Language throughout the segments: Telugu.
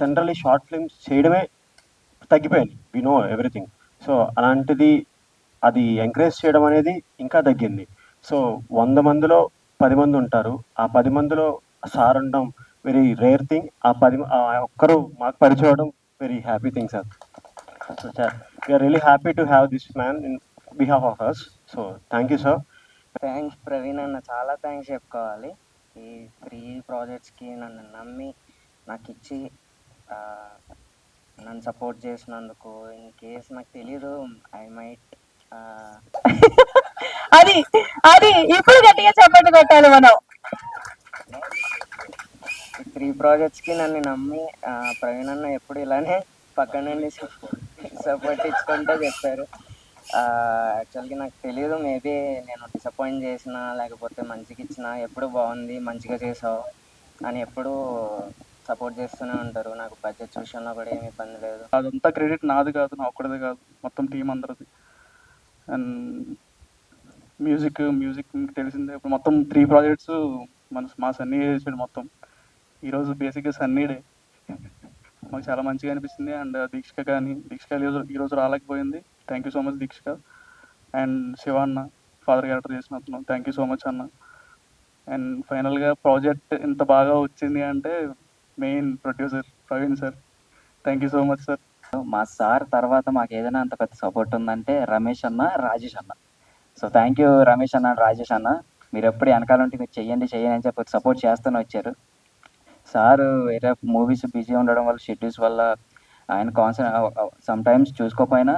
జనరల్లీ షార్ట్ ఫిల్మ్స్ చేయడమే తగ్గిపోయింది. వి నో ఎవ్రీథింగ్ సో అలాంటిది అది ఎంకరేజ్ చేయడం అనేది ఇంకా తగ్గింది. సో వంద మందిలో పది మంది ఉంటారు. ఆ పది మందిలో సార్ ఉండడం వెరీ రేర్ థింగ్ ఆ పది ఆ ఒక్కరు మాకు పరిచయం very happy thing sir so we are really happy to have this man in behalf of us so thank you sir thanks Praveen అన్న. చాలా థ్యాంక్స్ చెప్పుకోవాలి. ఈ త్రీ ప్రాజెక్ట్స్కి నన్ను నమ్మి నాకు ఇచ్చి నన్ను సపోర్ట్ చేసినందుకు ఇన్ కేస్ నాకు తెలీదు ఐ మైట్ అది అది ఇప్పుడు గట్టిగా చెప్పండి కొట్టాలి మనం. త్రీ ప్రాజెక్ట్స్కి నన్ను నమ్మి ప్రవీణ్ అన్న ఎప్పుడు ఇలానే పక్కన నుండి సపోర్ట్ ఇచ్చుకుంటే చెప్పారు. యాక్చువల్గా నాకు తెలియదు మేబీ నేను డిసప్పాయింట్ చేసిన లేకపోతే మంచిగా ఇచ్చిన ఎప్పుడు బాగుంది మంచిగా చేసావు అని ఎప్పుడు సపోర్ట్ చేస్తూనే ఉంటారు. నాకు బడ్జెట్ విషయంలో కూడా ఏమి ఇబ్బంది లేదు. అదంతా క్రెడిట్ నాది కాదు నా ఒక్కడిది కాదు. మొత్తం టీం అందరిది. అండ్ మ్యూజిక్ మ్యూజిక్ మీకు తెలిసిందే. ఇప్పుడు మొత్తం త్రీ ప్రాజెక్ట్స్ మన మా సన్నీ చేసాడు మొత్తం. ఈరోజు బేసిక్గా సన్నీ డే. మాకు చాలా మంచిగా అనిపిస్తుంది. అండ్ దీక్షిక కానీ దీక్షిక ఈరోజు ఈరోజు రాలేకపోయింది. Thank you so much Deekshika. And Shiva అన్న ఫాదర్ క్యారెక్టర్ చేసిన అతను. థ్యాంక్ యూ సో మచ్ అన్న. అండ్ ఫైనల్గా ప్రాజెక్ట్ ఇంత బాగా వచ్చింది అంటే main producer Praveen sir thank you so much sir మా సార్ తర్వాత మాకు ఏదైనా అంత పెద్ద సపోర్ట్ ఉందంటే రమేష్ అన్న రాజేష్ అన్న. సో థ్యాంక్ యూ రమేష్ అన్న రాజేష్ అన్న. మీరు ఎప్పుడు వెనకాల ఉంటే మీరు చెయ్యండి చెయ్యండి అని చెప్పి సపోర్ట్ చేస్తూనే వచ్చారు. సార్ వేరే మూవీస్ బిజీ ఉండడం వల్ల షెడ్యూల్స్ వల్ల ఆయన కాన్సన్ సమ్ టైమ్స్ చూసుకోకపోయినా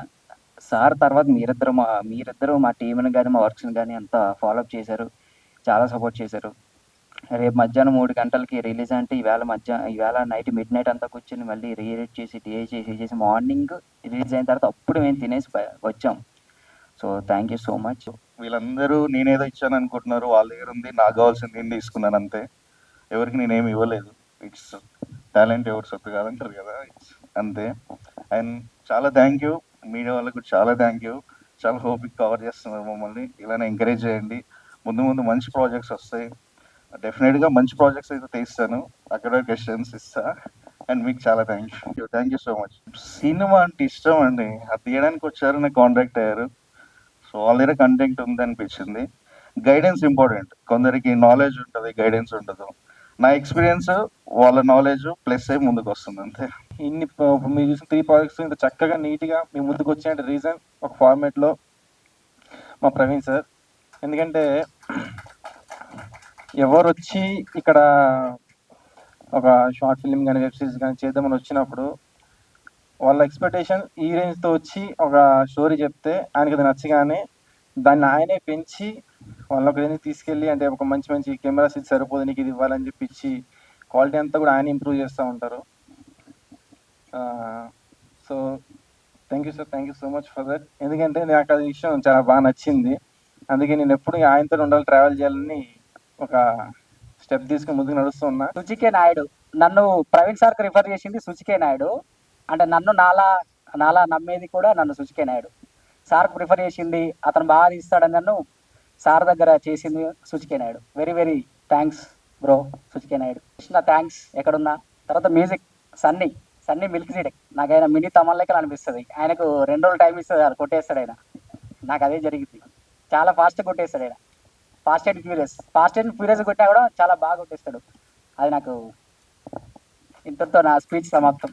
సార్ తర్వాత మీరిద్దరు మా మీరిద్దరు మా టీంని కానీ మా వర్క్స్ని కానీ అంత ఫాలోఅప్ చేశారు. చాలా సపోర్ట్ చేశారు. రేపు మధ్యాహ్నం మూడు గంటలకి రిలీజ్ అంటే ఈవేళ మధ్యాహ్నం ఈవేళ నైట్ మిడ్ నైట్ అంతా కూర్చొని మళ్ళీ రీఎడిట్ చేసి డిఏ చేసి చేసి మార్నింగ్ రిలీజ్ అయిన తర్వాత అప్పుడు మేము తినేసి వచ్చాం. So thank you so much. వీళ్ళందరూ నేనేదో ఇచ్చాను అనుకుంటున్నారు వాళ్ళ దగ్గర ఉంది నాకు కావాల్సింది నేను తీసుకున్నాను అంతే. ఎవరికి నేనేమి ఇవ్వలేదు. ఇట్స్ టాలెంట్ ఎవరు సొత్తు కాదంటారు కదా. ఇట్స్ అంతే. అండ్ చాలా థ్యాంక్ యూ మీడియా వాళ్ళకు చాలా థ్యాంక్ యూ చాలా హోపిక్ కవర్ చేస్తున్నారు మమ్మల్ని. ఇలానే ఎంకరేజ్ చేయండి. ముందు ముందు మంచి ప్రాజెక్ట్స్ వస్తాయి. డెఫినెట్గా మంచి ప్రాజెక్ట్స్ అయితే తీస్తాను. అక్కడ క్వశ్చన్స్ ఇస్తా. అండ్ మీకు చాలా thank you thank you so much cinema అంటే ఇష్టం అండి. అది తీయడానికి వచ్చారు నాకు కాంటాక్ట్ అయ్యారు. సో ఆల్రెడీ కంటెంట్ ఉంది అనిపించింది. గైడెన్స్ ఇంపార్టెంట్ కొందరికి నాలెడ్జ్ ఉంటుంది గైడెన్స్ ఉండదు. నా ఎక్స్పీరియన్స్ వాళ్ళ నాలెడ్జ్ ప్లస్ అయి ముందుకు వస్తుంది అంతే. ఇన్ని మీరు చూసిన త్రీ ప్రాజెక్ట్స్ ఇంత చక్కగా నీట్గా మీ ముందుకు వచ్చిన రీజన్ ఒక ఫార్మేట్లో మా ప్రవీణ్ సార్ ఎందుకంటే ఎవరు వచ్చి ఇక్కడ ఒక షార్ట్ ఫిల్మ్ కానీ వెబ్ సిరీస్ కానీ చేద్దామని వచ్చినప్పుడు వాళ్ళ ఎక్స్పెక్టేషన్ ఈ రేంజ్తో వచ్చి ఒక స్టోరీ చెప్తే ఆయనకి అది నచ్చగానే దాన్ని ఆయనే పెంచి వాళ్ళ ఒక రేంజ్ తీసుకెళ్ళి అంటే ఒక మంచి మంచి కెమెరాస్ ఇది సరిపోదు నీకు ఇది ఇవ్వాలని చెప్పి ఇచ్చి క్వాలిటీ అంతా కూడా ఆయన ఇంప్రూవ్ చేస్తూ ఉంటారు. So thank you sir thank you so much for that. ఎందుకంటే నాకు అది విషయం చాలా బాగా నచ్చింది. అందుకే నేను ఎప్పుడు ఆయనతో ఉండాలి ట్రావెల్ చేయాలని ఒక స్టెప్ తీసుకుని ముందుకు నడుస్తూ ఉన్నా సుచికే నాయుడు నన్ను ప్రవీణ్ సార్కి రిఫర్ చేసింది సుచికే నాయుడు. అంటే నన్ను నాలా నాలా నమ్మేది కూడా నన్ను సుచికే నాయుడు. సార్కు ప్రిఫర్ చేసింది అతను బాగా తీస్తాడని నన్ను సార్ దగ్గర చేసింది Suchike Naidu. Very very thanks bro Suchike Naidu. Krishna thanks ఎక్కడున్నా. తర్వాత మ్యూజిక్ సన్నీ సన్నీ మిల్క్ సీడే నాకు ఆయన మినీ తమన్ లెక్కలు అనిపిస్తుంది. ఆయనకు రెండు రోజులు టైం ఇస్తుంది కొట్టేస్తాడు ఆయన. నాకు అదే జరిగింది. చాలా ఫాస్ట్ కొట్టేస్తాడు ఆయన. Fast and furious fast and furious కొట్టా కూడా చాలా బాగా కొట్టేస్తాడు. అది నాకు ఇంతతో నా స్పీచ్ సమాప్తం.